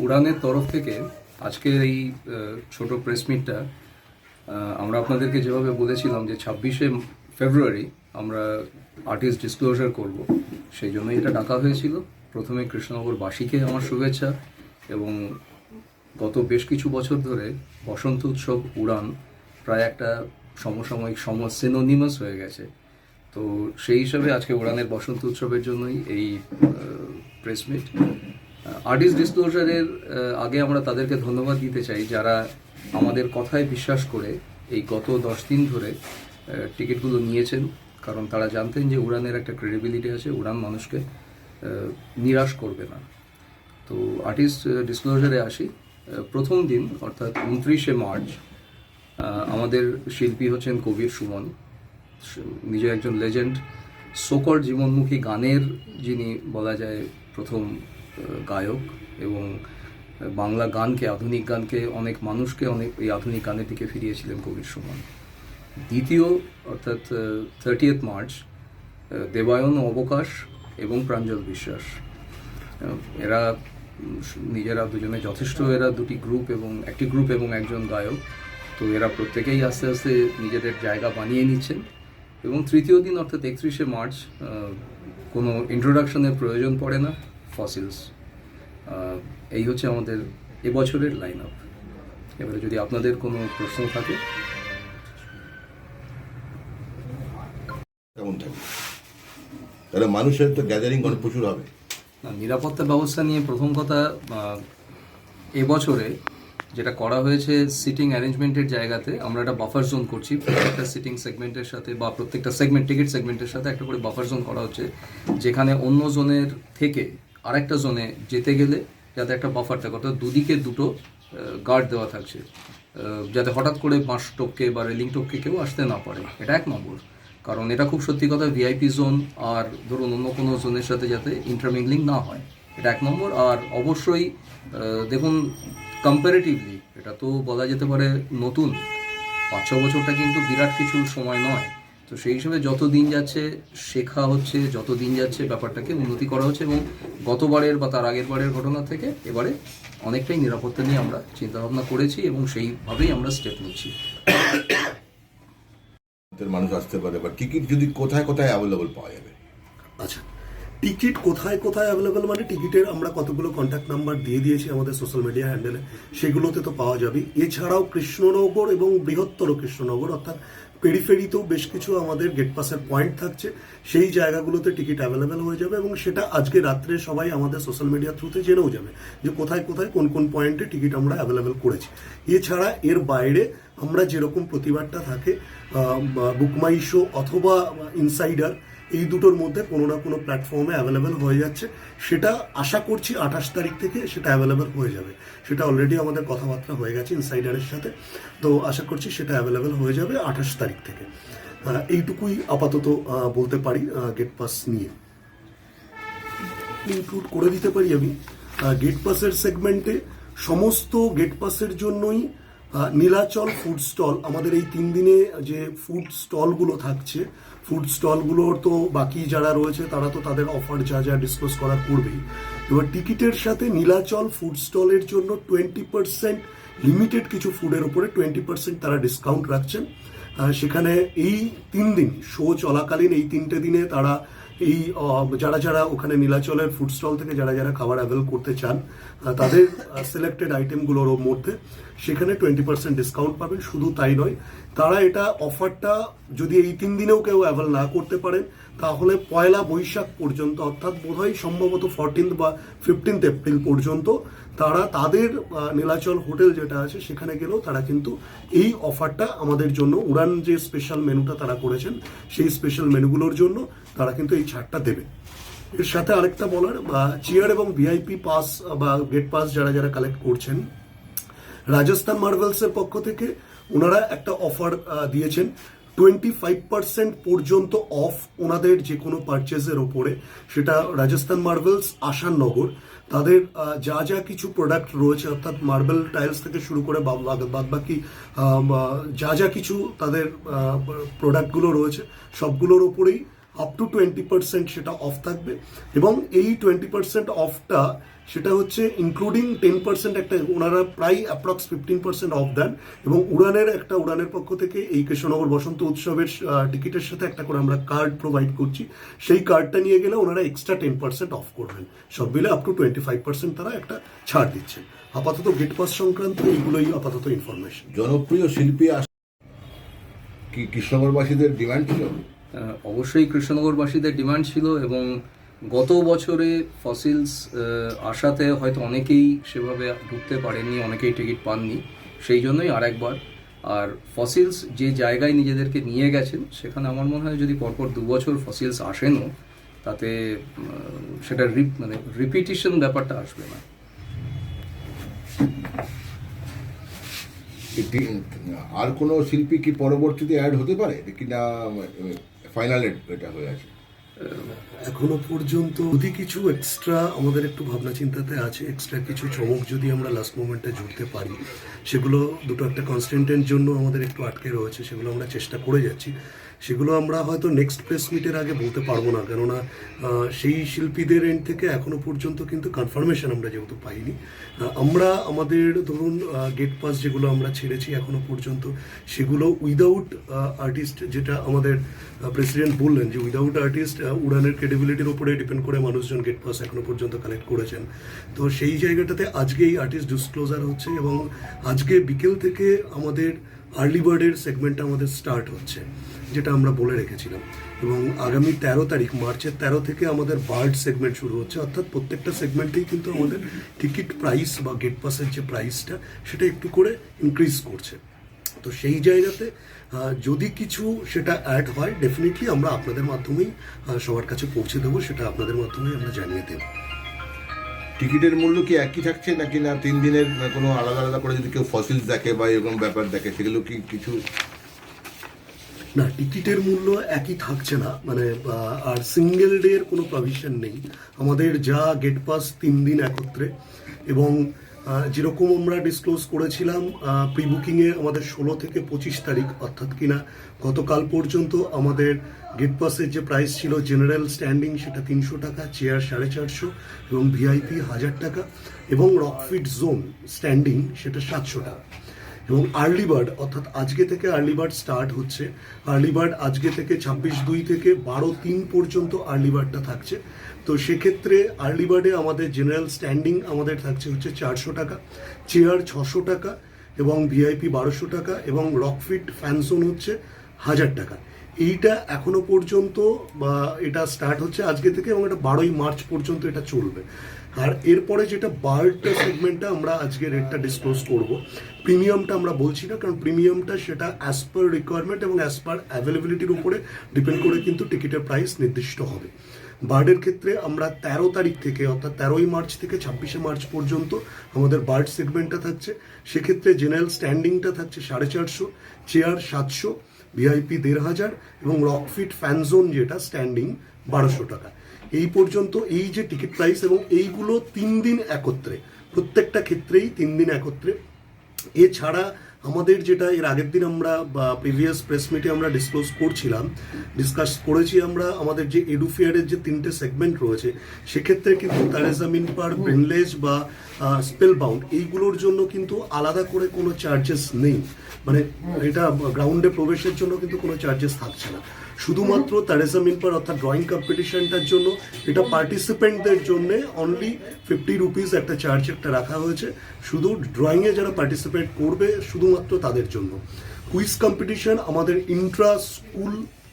উড়ানের তরফ থেকে আজকের এই ছোট প্রেস মিটটা আমরা আপনাদেরকে যেভাবে বলেছিলাম যে ছাব্বিশে ফেব্রুয়ারি আমরা আর্টিস্ট ডিসক্লোজার করব, সেই জন্য এটা ডাকা হয়েছিল। প্রথমে কৃষ্ণনগর কৃষ্ণনগরবাসীকে আমার শুভেচ্ছা এবং গত বেশ কিছু বছর ধরে বসন্ত উৎসব, উড়ান প্রায় একটা সমসাময়িক সম হয়ে গেছে। তো সেই হিসাবে আজকে উড়ানের বসন্ত উৎসবের জন্যই এই প্রেস মিট আর্টিস্ট ডিসক্লোজারের আগে আমরা তাদেরকে ধন্যবাদ দিতে চাই যারা আমাদের কথায় বিশ্বাস করে এই গত দশ দিন ধরে টিকিটগুলো নিয়েছেন। কারণ তারা জানতেন যে উড়ানের একটা ক্রেডিবিলিটি আছে, উড়ান মানুষকে নিরাশ করবে না। তো আর্টিস্ট ডিসক্লোজারে আসি। প্রথম দিন, অর্থাৎ উনত্রিশে মার্চ আমাদের শিল্পী হচ্ছেন কবির সুমন। নিজে একজন লেজেন্ড সোকর জীবনমুখী গানের যিনি বলা যায় প্রথম গায়ক এবং বাংলা গানকে, আধুনিক গানকে, অনেক মানুষকে অনেক এই আধুনিক গানের দিকে ফিরিয়েছিলেন কবির সুমন। দ্বিতীয়, অর্থাৎ থার্টিয়েথ মার্চ দেবায়ন অবকাশ এবং প্রাঞ্জল বিশ্বাস। এরা নিজেরা দুজনে যথেষ্ট, এরা দুটি গ্রুপ এবং একটি গ্রুপ এবং একজন গায়ক। তো এরা প্রত্যেকেই আস্তে আস্তে নিজেদের জায়গা বানিয়ে নিচ্ছেন এবং তৃতীয় দিন, অর্থাৎ একত্রিশে মার্চ কোনো ইন্ট্রোডাকশনের প্রয়োজন পড়ে না। ফসিলস এই হচ্ছে আমাদের এবছরের লাইন আপ এবারে যদি আপনাদের কোনো প্রশ্ন থাকে। কেমন থাকবে? তাহলে মানুষের তো গ্যাদারিং অনেক প্রচুর হবে। নিরাপত্তা ব্যবস্থা নিয়ে প্রথম কথা এবছরে যেটা করা হয়েছে সিটিং অ্যারেঞ্জমেন্টের জায়গাতে আমরা একটা বাফার জোন করছি। প্রত্যেকটা সিটিং সেগমেন্টের সাথে বা প্রত্যেকটা সেগমেন্ট টিকিট সেগমেন্টের সাথে একটা করে বাফার জোন করা হচ্ছে যেখানে অন্য জোনের থেকে আরেকটা জোনে যেতে গেলে যাতে একটা বাফার থাকে, অর্থাৎ দুদিকে দুটো গার্ড দেওয়া থাকছে যাতে হঠাৎ করে বাঁশ টপকে বা রেলিং টপকে কেউ আসতে না পারে। এটা এক নম্বর। কারণ এটা খুব সত্যি কথা ভিআইপি জোন আর ধরুন অন্য কোনো জোনের সাথে যাতে ইন্টারমিংলিং না হয়, এটা এক নম্বর। আর অবশ্যই দেখুন কম্পারেটিভলি এটা তো বলা যেতে পারে নতুন। পাঁচ ছ বছরটা কিন্তু বিরাট কিছু সময় নয়। তো সেই হিসেবে যত দিন যাচ্ছে শেখা হচ্ছে যত দিন যাচ্ছে ব্যাপারটাকে উন্নতি করা হচ্ছে এবং গতবারের বা তার আগের বারের ঘটনা থেকে এবারে অনেকটাই নিরাপত্তা নিয়ে আমরা চিন্তাভাবনা করেছি এবং সেইভাবেই আমরা স্টেপ নিচ্ছি। মানুষ আসতে পারে বা টিকিট যদি কোথায় কোথায় অ্যাভেলেবল পাওয়া যাবে? আচ্ছা টিকিট কোথায় কোথায় অ্যাভেলেবেল মানে টিকিটের আমরা কতগুলো কন্ট্যাক্ট নাম্বার দিয়ে দিয়েছি আমাদের সোশ্যাল মিডিয়া হ্যান্ডেলে সেগুলোতে তো পাওয়া যাবে এছাড়াও কৃষ্ণনগর এবং বৃহত্তর কৃষ্ণনগর অর্থাৎ পেরিফেরিতেও বেশ কিছু আমাদের গেট পাসের পয়েন্ট থাকছে। সেই জায়গাগুলোতে টিকিট অ্যাভেলেবেল হয়ে যাবে এবং সেটা আজকে রাত্রে সবাই আমাদের সোশ্যাল মিডিয়ার থ্রুতে জেনেও যাবে যে কোথায় কোথায় কোন কোন পয়েন্টে টিকিট আমরা অ্যাভেলেবেল করেছি। এছাড়া এর বাইরে আমরা যেরকম প্রতিবাদটা থাকে বুকমাইশো অথবা ইনসাইডার এই দুটোর মধ্যে কোনো না কোনো প্ল্যাটফর্মে অ্যাভেলেবেল হয়ে যাচ্ছে। সেটা আশা করছি আঠাশ তারিখ থেকে সেটা অ্যাভেলেবেল হয়ে যাবে। সেটা অলরেডি আমাদের কথাবার্তা হয়ে গেছে ইনসাইডারের সাথে। তো আশা করছি সেটা অ্যাভেলেবেল হয়ে যাবে আঠাশ তারিখ থেকে। এইটুকুই আপাতত বলতে পারি গেট পাস নিয়ে। ইনক্লুড করে দিতে পারি আমি। গেট পাসের সেগমেন্টে সমস্ত গেট পাসের জন্যই নীলাচল ফুড স্টল আমাদের এই তিন দিনে যে ফুড স্টলগুলো থাকছে ফুড স্টলগুলোর তো বাকি যারা রয়েছে, তারা তো তাদের অফার যা যা ডিসক্লোজ করা করবেই এবার টিকিটের সাথে নীলাচল ফুড স্টলের জন্য টোয়েন্টি পার্সেন্ট লিমিটেড কিছু ফুডের উপরে টোয়েন্টি পার্সেন্ট তারা ডিসকাউন্ট রাখছেন। সেখানে এই তিন দিন শো চলাকালীন এই তিনটে দিনে তারা এই যারা যারা ওখানে নীলাচলের ফুড স্টল থেকে যারা যারা খাবার অ্যাভেল করতে চান তাদের সিলেক্টেড আইটেমগুলোর মধ্যে সেখানে টোয়েন্টি পার্সেন্ট ডিসকাউন্ট পাবেন। শুধু তাই নয়, তারা এটা অফারটা যদি এই তিন দিনেও কেউ অ্যাভেল না করতে পারেন তাহলে পয়লা বৈশাখ পর্যন্ত, অর্থাৎ বোধহয় সম্ভবত ফোরটিন্থ বা ফিফটিন্থ এপ্রিল পর্যন্ত, তারা তাদের নীলাচল হোটেল যেটা আছে, সেখানে গেলেও তারা কিন্তু এই অফারটা আমাদের জন্য, উড়ান যে স্পেশাল মেনুটা তারা করেছেন, সেই স্পেশাল মেনুগুলোর জন্য তারা কিন্তু এই ছাড়টা দেবে। এর সাথে আরেকটা বলার চেয়ার এবং ভিআইপি পাস বা গেট পাস যারা যারা কালেক্ট করছেন, রাজস্থান মার্বেলসের পক্ষ থেকে ওনারা একটা অফার দিয়েছেন। টোয়েন্টি ফাইভ পার্সেন্ট পর্যন্ত অফ ওনাদের যে কোনো পারচেজের ওপরে। সেটা রাজস্থান মার্বেলস আসাননগর তাদের যা যা কিছু প্রোডাক্ট রয়েছে, অর্থাৎ মার্বেল টাইলস থেকে শুরু করে বাদ বাকি যা যা কিছু তাদের প্রোডাক্টগুলো রয়েছে, সবগুলোর ওপরেই আপ টু টোয়েন্টি পার্সেন্ট সেটা অফ থাকবে। এবং এই টোয়েন্টি পার্সেন্ট অফটা সেটা হচ্ছে ইনক্লুডিং টেন পার্সেন্ট একটা, ওনারা প্রায় অ্যাপ্রক্স ফিফটিন পার্সেন্ট অফ দেন। এবং উড়ানের একটা, উড়ানের পক্ষ থেকে এই কৃষ্ণনগর বসন্ত উৎসবের টিকিটের সাথে একটা করে আমরা কার্ড প্রোভাইড করছি। সেই কার্ডটা নিয়ে গেলে ওনারা এক্সট্রা টেন পার্সেন্ট অফ করবেন। সব মিলে up to twenty five percent তারা একটা ছাড় দিচ্ছেন। আপাতত গেট পাস সংক্রান্ত এইগুলোই আপাতত ইনফরমেশন জনপ্রিয় শিল্পী কি কৃষ্ণনগরবাসীদের ডিমান্ড ছিল? অবশ্যই কৃষ্ণনগরবাসীদের ডিমান্ড ছিল এবং গত বছরে ফসিলস আসাতে হয়তো অনেকেই সেভাবে ঢুকতে পারেননি, অনেকেই টিকিট পাননি, সেই জন্যই আর একবার আর ফসিলস যে জায়গায় নিজেদেরকে নিয়ে গেছেন, সেখানে আমার মনে হয় যদি পরপর দু বছর ফসিলস আসেনও, তাতে সেটা রিপ মানে রিপিটিশন ব্যাপারটা আসবে না। আর কোনো শিল্পী কি পরবর্তীতে অ্যাড হতে পারে? কিনা ফাইনাল এটা হয়ে আছে। এখনও পর্যন্ত যদি কিছু এক্সট্রা আমাদের একটু ভাবনা চিন্তাতে আছে এক্সট্রা কিছু চমক যদি আমরা লাস্ট মোমেন্টে জুড়তে পারি, সেগুলো দুটো একটা কনস্টেন্টের জন্য আমাদের একটু আটকে রয়েছে, সেগুলো আমরা চেষ্টা করে যাচ্ছি। সেগুলো আমরা হয়তো নেক্সট প্রেস মিটের আগে বলতে পারব না। কেননা সেই শিল্পীদের এন্ড থেকে এখনও পর্যন্ত কিন্তু কনফার্মেশন আমরা যেহেতু পাইনি। আমরা আমাদের ধরুন গেট পাস যেগুলো আমরা ছেড়েছি এখনও পর্যন্ত, সেগুলো উইদাউট আর্টিস্ট যেটা আমাদের প্রেসিডেন্ট বললেন যে উইদাউট আর্টিস্ট উড়ানের ক্রেডিবিলিটির উপরে ডিপেন্ড করে মানুষজন গেট পাস এখনও পর্যন্ত কালেক্ট করেছেন। তো সেই জায়গাটাতে আজকে এই আর্টিস্ট ডিসক্লোজার হচ্ছে এবং আজকে বিকেল থেকে আমাদের আর্লি বার্ডের সেগমেন্টটা আমাদের স্টার্ট হচ্ছে। যেটা আমরা বলে রেখেছিলাম। এবং আগামী তেরো তারিখ, মার্চের তেরো থেকে আমাদের বার্ড সেগমেন্ট শুরু হচ্ছে, অর্থাৎ প্রত্যেকটা সেগমেন্টেই কিন্তু আমাদের টিকিট প্রাইস বা গেট পাসের যে প্রাইসটা, সেটা একটু করে ইনক্রিজ করছে। তো সেই জায়গাতে যদি কিছু সেটা অ্যাড হয় ডেফিনেটলি আমরা আপনাদের মাধ্যমেই সবার কাছে পৌঁছে দেবো, সেটা আপনাদের মাধ্যমেই আমরা জানিয়ে দেবো। টিকিটের মূল্য কি একই থাকছে নাকি না তিন দিনের কোনো আলাদা আলাদা করে যদি কেউ ফসিলস দেখে বা এরকম ব্যাপার দেখে, সেগুলো কি কিছু না, টিকিটের মূল্য একই থাকছে না। মানে আর সিঙ্গেল ডে এর কোনো প্রভিশন নেই। আমাদের যা গেট পাস তিন দিন একত্রে। এবং যেরকম আমরা ডিসক্লোজ করেছিলাম প্রি বুকিংয়ে আমাদের ষোলো থেকে পঁচিশ তারিখ, অর্থাৎ কিনা গতকাল পর্যন্ত আমাদের গেট পাসের যে প্রাইস ছিল জেনারেল স্ট্যান্ডিং সেটা তিনশো টাকা চেয়ার সাড়ে চারশো, এবং ভিআইপি হাজার টাকা, এবং রকফিট জোন স্ট্যান্ডিং সেটা সাতশো টাকা। এবং আর্লি বার্ড অর্থাৎ আজকে থেকে আর্লি বার্ড স্টার্ট হচ্ছে। আর্লি বার্ড আজকে থেকে ছাব্বিশ দুই থেকে বারো তিন পর্যন্ত আর্লি বার্ডটা থাকছে। তো সেক্ষেত্রে আর্লি বার্ডে আমাদের জেনারেল স্ট্যান্ডিং আমাদের থাকছে হচ্ছে চারশো টাকা চেয়ার ছশো টাকা এবং ভিআইপি বারোশো টাকা এবং রকফিট ফ্যানজোন হচ্ছে হাজার টাকা। এইটা এখনও পর্যন্ত বা এটা স্টার্ট হচ্ছে আজকে থেকে এবং এটা বারোই মার্চ পর্যন্ত এটা চলবে। আর এরপরে যেটা বার্ড সেগমেন্টটা আমরা আজকে রেটটা ডিসক্লোজ করব প্রিমিয়ামটা আমরা বলছি না, কারণ প্রিমিয়ামটা সেটা অ্যাজ পার রিকোয়ারমেন্ট এবং অ্যাজ পার অ্যাভেলেবিলিটির উপরে ডিপেন্ড করে কিন্তু টিকিটের প্রাইস নির্দিষ্ট হবে। বার্ডের ক্ষেত্রে আমরা তেরো তারিখ থেকে, অর্থাৎ তেরোই মার্চ থেকে ছাব্বিশে মার্চ পর্যন্ত আমাদের বার্ড সেগমেন্টটা থাকছে। সেক্ষেত্রে জেনারেল স্ট্যান্ডিংটা থাকছে সাড়ে চারশো চেয়ার সাতশো ভিআইপি দেড় হাজার এবং রকফিট ফ্যানজোন যেটা স্ট্যান্ডিং বারোশো টাকা। এই পর্যন্ত এই যে টিকিট প্রাইস এবং এইগুলো তিন দিন একত্রে, প্রত্যেকটা ক্ষেত্রেই তিন দিন একত্রে। এছাড়া আমাদের যেটা এর আগের দিন আমরা প্রিভিয়াস প্রেস মিটে আমরা ডিসক্লোজ করছিলাম ডিসকাস করেছি আমরা আমাদের যে এডুফিয়ারের যে তিনটে সেগমেন্ট রয়েছে সেক্ষেত্রে কিন্তু তারেজামিন পার ব্রেনলেজ বা স্পেল বাউন্ড এইগুলোর জন্য কিন্তু আলাদা করে কোনো চার্জেস নেই। মানে এটা গ্রাউন্ডে প্রবেশের জন্য কিন্তু কোনো চার্জেস থাকছে না। শুধুমাত্র তেরেসা মিনপার অর্থাৎ ড্রয়িং কম্পিটিশনটার জন্য, এটা পার্টিসিপেন্টদের জন্য অনলি ফিফটি রুপিস একটা চার্জ একটা রাখা হয়েছে। শুধু ড্রয়িংয়ে যারা পার্টিসিপেট করবে, শুধুমাত্র তাদের জন্য। কুইজ কম্পিটিশন আমাদের ইন্ট্রা স্কুল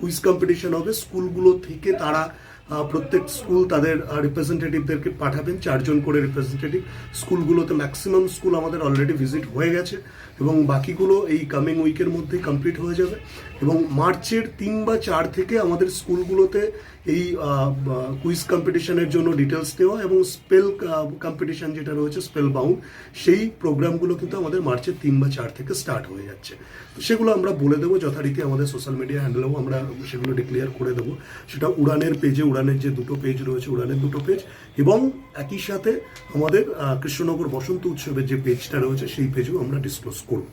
কুইজ কম্পিটিশন হবে স্কুলগুলো থেকে তারা প্রত্যেক স্কুল তাদের রিপ্রেজেন্টেটিভদেরকে পাঠাবেন, চারজন করে রিপ্রেজেন্টেটিভ স্কুলগুলোতে ম্যাক্সিমাম স্কুল আমাদের অলরেডি ভিজিট হয়ে গেছে এবং বাকিগুলো এই কামিং উইকের মধ্যেই কমপ্লিট হয়ে যাবে। এবং মার্চের তিন বা চার থেকে আমাদের স্কুলগুলোতে এই কুইজ কম্পিটিশনের জন্য ডিটেলস নেওয়া এবং স্পেল কম্পিটিশন যেটা রয়েছে স্পেল বাউন্ড সেই প্রোগ্রামগুলো কিন্তু আমাদের মার্চের তিন বা চার থেকে স্টার্ট হয়ে যাচ্ছে। তো সেগুলো আমরা বলে দেবো, যথারীতি আমাদের সোশ্যাল মিডিয়া হ্যান্ডেলেও আমরা সেগুলো ডিক্লেয়ার করে দেবো। সেটা উড়ানের পেজে উড়ানের যে দুটো পেজ রয়েছে, উড়ানের দুটো পেজ এবং একই সাথে আমাদের কৃষ্ণনগর বসন্ত উৎসবের যে পেজটা রয়েছে, সেই পেজেও আমরা ডিসক্লোজ করব।